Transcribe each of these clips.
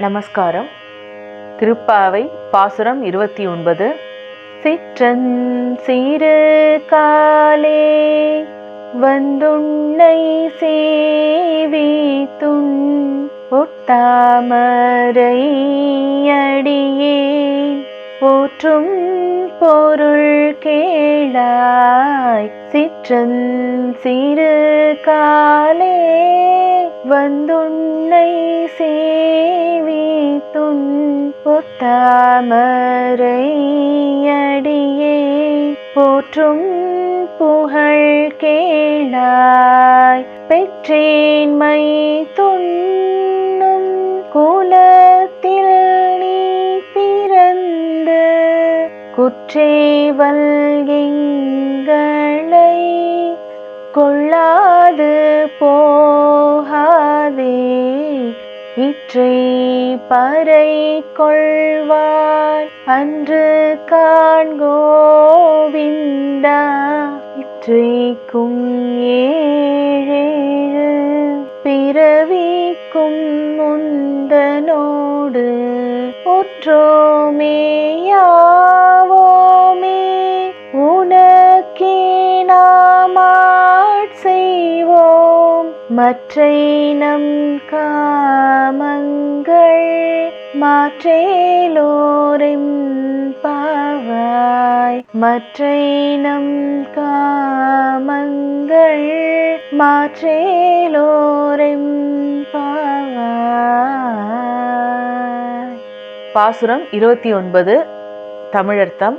நமஸ்காரம். திருப்பாவை பாசுரம் இருபத்தி ஒன்பது. சிற்றன் சிறு காலே வந்துண்ணை சேவித்துன் ஒட்டாமரை அடியே. போற்றும் பொருள் கேளாய். சிற்றன் சிறு காலே வந்துண்ணை சே பொத்தாமரையடியே போற்றும் புகழ் கேளாய். பெற்றேன்மை துண்ணும் குலத்தில் நீ பிறந்து. குற்றேவல் எங்களை கொள்ளாது போ இற்றை பறை கொள்வார். அன்று காண்கோவிந்தா இற்றைக்கும் ஏழேழு. பிறவிக்கும் முந்தனோடு ஒற்றோமே செய்வோம் மற்றை காமங்கள் மாற்றேலோரின் பாவாய். மற்றைனம் காமங்கள் மாற்றேலோரின் பாவாய். பாசுரம் இருபத்தி ஒன்பது தமிழர்த்தம்.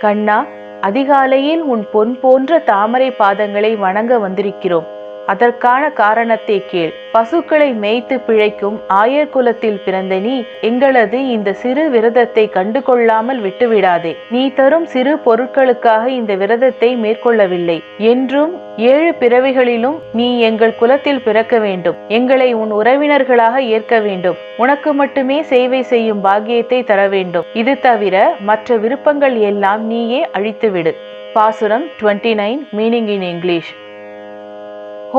கண்ணா அதிகாலையில் உன் பொன் போன்ற தாமரை பாதங்களை வணங்க வந்திருக்கிறோம். அதற்கான காரணத்தை கேள். பசுக்களை மேய்த்து பிழைக்கும் ஆயர் குலத்தில் பிறந்த நீ எங்களது இந்த சிறு விரதத்தை கண்டு கொள்ளாமல் விட்டுவிடாதே. நீ தரும் சிறு பொருட்களுக்காக இந்த விரதத்தை மேற்கொள்ளவில்லை. என்றும் ஏழு பிறவிகளிலும் நீ எங்கள் குலத்தில் பிறக்க வேண்டும். எங்களை உன் உறவினர்களாக ஏற்க வேண்டும். உனக்கு மட்டுமே சேவை செய்யும் பாக்கியத்தை தர வேண்டும். இது தவிர மற்ற விருப்பங்கள் எல்லாம் நீயே அழித்துவிடு. பாசுரம் twenty nine meaning in English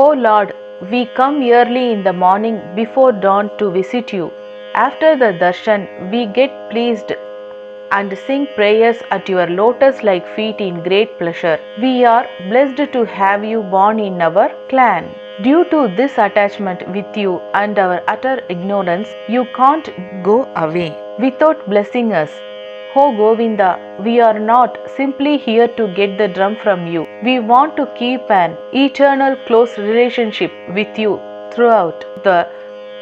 O Lord, we come early in the morning before dawn to visit you. After the darshan, we get pleased and sing prayers at your lotus like feet in great pleasure. We are blessed to have you born in our clan. Due to this attachment with you and our utter ignorance, you can't go away without blessing us. Oh Govinda, we are not simply here to get the drum from you. We want to keep an eternal close relationship with you throughout the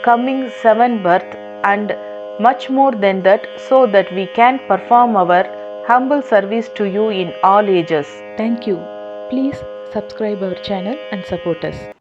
coming seven birth and much more than that so that we can perform our humble service to you in all ages. Thank you. Please subscribe our channel and support us.